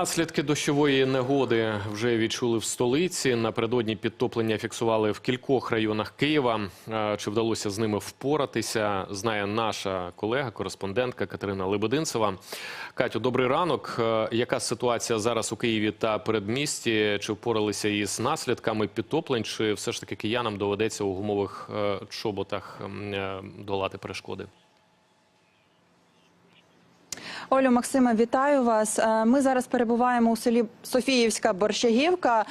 Наслідки дощової негоди вже відчули в столиці. Напередодні підтоплення фіксували в кількох районах Києва. Чи вдалося з ними впоратися, знає наша колега, кореспондентка Катерина Лебединцева. Катю, добрий ранок. Яка ситуація зараз у Києві та передмісті? Чи впоралися із наслідками підтоплень? Чи все ж таки киянам доведеться у гумових е, чоботах е, долати перешкоди? Олю Максиме, вітаю вас. Е, Ми зараз перебуваємо у селі Софіївська Борщагівка,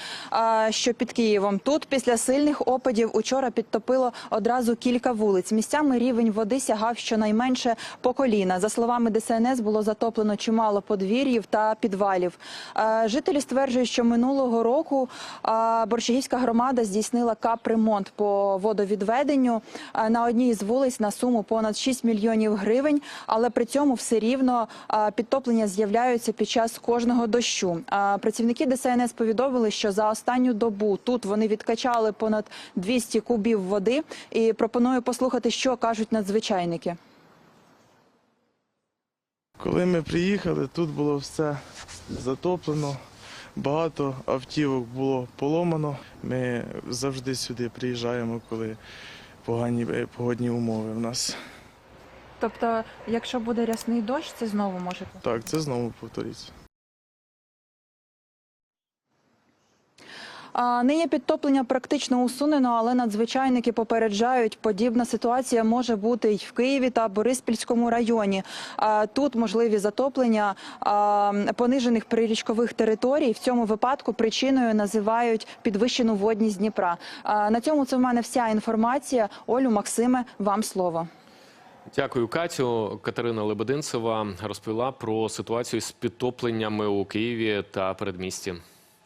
е, що під Києвом. Тут після сильних опадів учора підтопило одразу кілька вулиць. Місцями рівень води сягав щонайменше по коліна. За словами ДСНС, було затоплено чимало подвір'їв та підвалів. Е, Жителі стверджують, що минулого року Борщагівська громада здійснила капремонт по водовідведенню на одній із вулиць на суму понад 6 мільйонів гривень, але при цьому все рівно підтоплення з'являються під час кожного дощу. Працівники ДСНС повідомили, що за останню добу тут вони відкачали понад 200 кубів води. І пропоную послухати, що кажуть надзвичайники. Коли ми приїхали, тут було все затоплено, багато автівок було поломано. Ми завжди сюди приїжджаємо, коли погані е, погодні умови в нас. Тобто, якщо буде рясний дощ, це знову може Так, це знову повториться. Нині підтоплення практично усунено, але надзвичайники попереджають, подібна ситуація може бути й в Києві та Бориспільському районі. Тут можливі затоплення понижених прирічкових територій. В цьому випадку причиною називають підвищену водність Дніпра. На цьому це в мене вся інформація. Олю Максиме, вам слово. Дякую, Катю. Катерина Лебединцева розповіла про ситуацію з підтопленнями у Києві та передмісті.